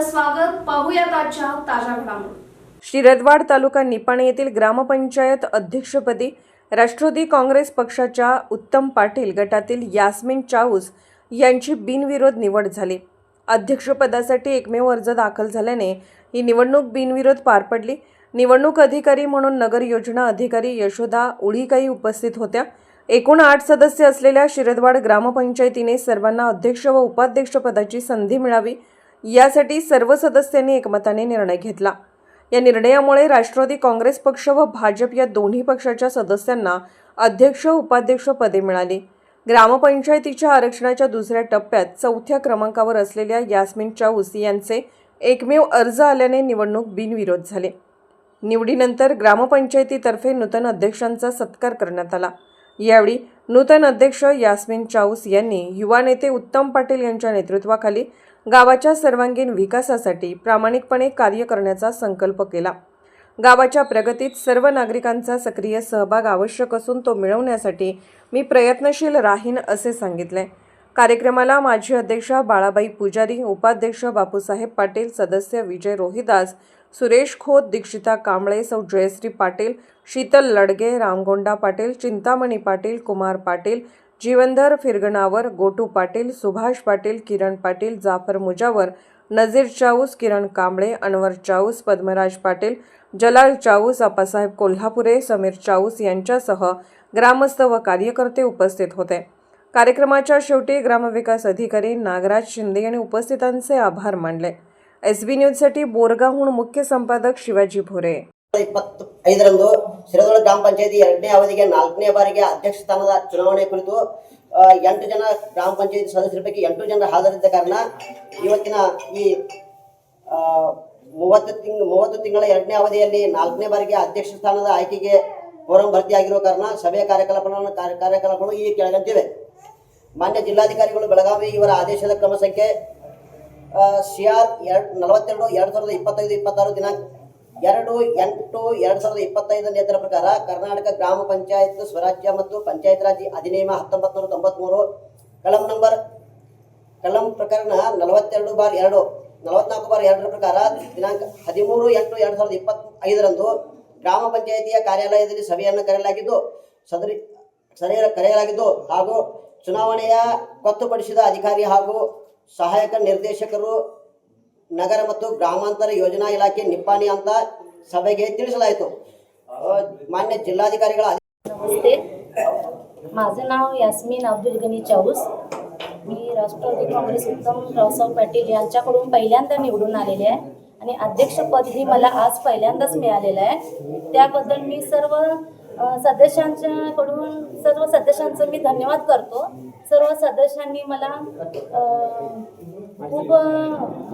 स्वागत पाहूयात आजच्या ताज्या घडामोडी. शिरदवाड तालुका निपाणी येथील ग्रामपंचायत अध्यक्षपदी राष्ट्रवादी काँग्रेस पक्षाच्या उत्तम पाटील गटातील यास्मिन चाऊस यांची बिनविरोध निवड झाली. अध्यक्षपदासाठी एकमेव अर्ज दाखल झाल्याने ही निवडणूक बिनविरोध पार पडली. निवडणूक अधिकारी म्हणून नगर योजना अधिकारी यशोदा उळीकाई उपस्थित होत्या. एकूण आठ सदस्य असलेल्या शिरदवाड ग्रामपंचायतीने सर्वांना अध्यक्ष व उपाध्यक्षपदाची संधी मिळावी यासाठी सर्व सदस्यांनी एकमताने निर्णय घेतला. या निर्णयामुळे राष्ट्रवादी काँग्रेस पक्ष व भाजप या दोन्ही पक्षाच्या सदस्यांना अध्यक्ष उपाध्यक्ष पदे मिळाली. ग्रामपंचायतीच्या आरक्षणाच्या दुसऱ्या टप्प्यात चौथ्या क्रमांकावर असलेल्या यास्मिन चाऊस यांचे एकमेव अर्ज आल्याने निवडणूक बिनविरोध झाले. निवडीनंतर ग्रामपंचायतीतर्फे नूतन अध्यक्षांचा सत्कार करण्यात आला. यावेळी नूतन अध्यक्ष यास्मिन चाऊस यांनी युवा नेते उत्तम पाटील यांच्या नेतृत्वाखाली गावाच्या सर्वांगीण विकासासाठी प्रामाणिकपणे कार्य करण्याचा संकल्प केला. गावाच्या प्रगतीत सर्व नागरिकांचा सक्रिय सहभाग आवश्यक असून तो मिळवण्यासाठी मी प्रयत्नशील राहीन असे सांगितले. कार्यक्रमाला माजी अध्यक्षा बाळाबाई पुजारी उपाध्यक्ष बापूसाहेब पाटील सदस्य विजय रोहिदास सुरेश खोत दीक्षिता कांबळे सौ जयश्री पाटील शीतल लडगे रामगोंडा पाटील चिंतामणी पाटील कुमार पाटील जीवनधर फिरगणावर गोटू पाटील सुभाष पाटील किरण पाटील जाफर मुजावर नजीर चाऊस किरण कांबळे अनवर चाऊस पद्मराज पाटील जलाल चाऊस आप्पासाहेब कोल्हापुरे समीर चाऊस यांच्यासह ग्रामस्थ व कार्यकर्ते उपस्थित होते. कार्यक्रमाच्या शेवटी ग्रामविकास अधिकारी नागराज शिंदे यांनी उपस्थितांचे आभार मानले. एस बी न्यूजसाठी बोरगावहून मुख्य संपादक शिवाजी भोरे. ಶಿರದೊಳ ಗ್ರಾಮ ಪಂಚಾಯತಿ ಎರಡನೇ ಅವಧಿಗೆ ನಾಲ್ಕನೇ ಬಾರಿಗೆ ಅಧ್ಯಕ್ಷ ಸ್ಥಾನದ ಚುನಾವಣೆ ಕುರಿತು ಎಂಟು ಜನ ಗ್ರಾಮ ಪಂಚಾಯತಿ ಸದಸ್ಯರ ಪೈಕಿ ಎಂಟು ಜನ ಹಾಜರಿದ್ದ ಕಾರಣ ಇವತ್ತಿನ ಈ ಮೂವತ್ತು ತಿಂಗ್, ಮೂವತ್ತು ತಿಂಗಳ ಎರಡನೇ ಅವಧಿಯಲ್ಲಿ ನಾಲ್ಕನೇ ಬಾರಿಗೆ ಅಧ್ಯಕ್ಷ ಸ್ಥಾನದ ಆಯ್ಕೆಗೆ ಫೋರಂ ಭರ್ತಿಯಾಗಿರುವ ಕಾರಣ ಸಭೆಯ ಕಾರ್ಯಕಲಾಪಗಳನ್ನು, ಕಾರ್ಯ- ಕಾರ್ಯಕಲಾಪಗಳು ಈ ಕೆಳಗಂತಿವೆ. ಮಾನ್ಯ ಜಿಲ್ಲಾಧಿಕಾರಿಗಳು ಬೆಳಗಾವಿ ಇವರ ಆದೇಶದ ಕ್ರಮ ಸಂಖ್ಯೆ ಸಿ ಆರ್ ಎರಡು, ನಲವತ್ತೆರಡು, ಎರಡು ಸಾವಿರದ ಇಪ್ಪತ್ತೈದು, ಇಪ್ಪತ್ತಾರು ದಿನಾಂಕ ಎರಡು ಎಂಟು ಎರಡು ಸಾವಿರದ ಇಪ್ಪತ್ತೈದು ನೇತರ ಪ್ರಕಾರ ಕರ್ನಾಟಕ ಗ್ರಾಮ ಪಂಚಾಯತ್ ಸ್ವರಾಜ್ಯ ಮತ್ತು ಪಂಚಾಯತ್ ರಾಜ್ ಅಧಿನಿಯಮ ಹತ್ತೊಂಬತ್ತು ನೂರ ಕಲಂ ನಂಬರ್ ಕಲಂ ಪ್ರಕರಣ ನಲವತ್ತೆರಡು ಬಾರ್ ಎರಡು. ನಲವತ್ನಾಲ್ಕು ಬಾರ್ ಎರಡರ ಪ್ರಕಾರ ದಿನಾಂಕ ಹದಿಮೂರು ಎಂಟು ಎರಡು ಸಾವಿರದ ಇಪ್ಪತ್ತೈದರಂದು ಗ್ರಾಮ ಪಂಚಾಯತಿಯ ಕಾರ್ಯಾಲಯದಲ್ಲಿ ಸಭೆಯನ್ನು ಕರೆಯಲಾಗಿದ್ದು, ಸದರಿ ಸರಿಯ ಕರೆಯಲಾಗಿದ್ದು ಹಾಗೂ ಚುನಾವಣೆಯ ಗೊತ್ತುಪಡಿಸಿದ ಅಧಿಕಾರಿ ಹಾಗೂ ಸಹಾಯಕ ನಿರ್ದೇಶಕರು ನಗರ ಮತ್ತು ಗ್ರಾಮಾಂತರ ಯೋಜನಾ ಇಲಾಖೆ ನಿಪ್ಪಾಣಿ ಅಂತ ಸಭೆಗೆ ತಿಳಿಸಲಾಯಿತು ಅ, ಮಾನ್ಯ ಜಿಲ್ಲಾಧಿಕಾರಿಗಳ नमस्ते माझं नाव यास्मिन अब्दुल गनी चाऊस मी राष्ट्रवादी काँग्रेस उत्तम रावसाहेब पाटील यांच्याकडून पहिल्यांदा निवडून आलेले आहे आणि अध्यक्षपद ही मला आज पहिल्यांदाच मिळालेलं आहे त्याबद्दल मी सर्व अ, सदस्यांच्याकडून सर्व सदस्यांचं मी धन्यवाद करतो सर्व सदस्यांनी मला अ, खूप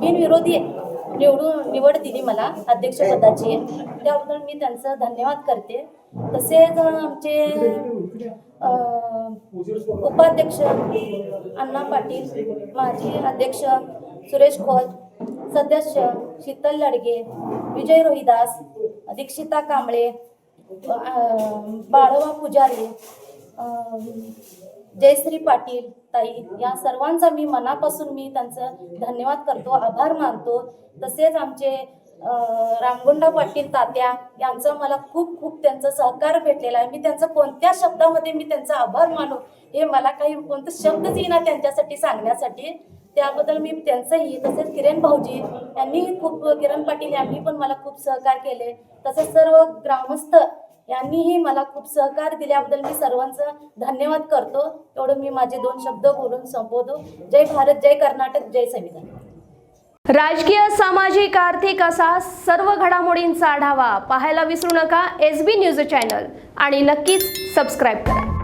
बिनविरोधी निवडून निवड दिली मला अध्यक्षपदाची. त्याबद्दल मी त्यांचं धन्यवाद करते. तसेच आमचे उपाध्यक्ष अण्णा पाटील माजी अध्यक्ष सुरेश खोत सदस्य शीतल लडगे विजय रोहिदास दीक्षिता कांबळे बाळवा पुजारी जयश्री पाटील ताई या सर्वांचा मी मनापासून मी त्यांचं धन्यवाद करतो आभार मानतो. तसेच आमचे रामगुंडा पाटील तात्या यांचं मला खूप खूप त्यांचं सहकार भेटलेला आहे. मी त्यांचं कोणत्या शब्दामध्ये मी त्यांचा आभार मानू हे मला काही कोणतं शब्दच येईना त्यांच्यासाठी सांगण्यासाठी. त्याबद्दल मी त्यांचंही तसेच किरण भाऊजी यांनीही खूप किरण पाटील यांनी पण मला खूप सहकार केले. तसेच सर्व ग्रामस्थ यांनीही मला खूप सहकार दिल्याबद्दल मी सर्वांचं धन्यवाद करतो. एवढं मी माझे दोन शब्द बोलून संपवतो जय भारत जय कर्नाटक जय संविधान. राजकीय सामाजिक आर्थिक असा सर्व घडामोडींचा आढावा पाहायला विसरू नका. एस बी न्यूज चॅनल आणि नक्कीच सबस्क्राईब करा.